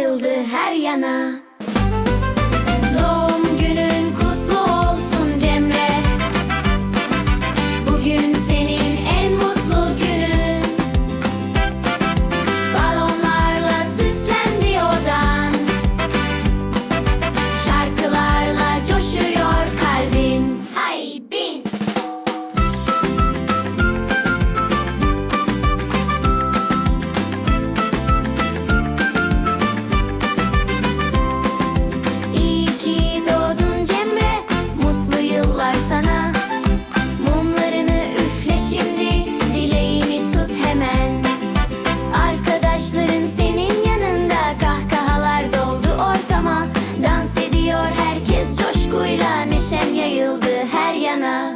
yayıldı her yana. Coşkuyla neşem yayıldı her yana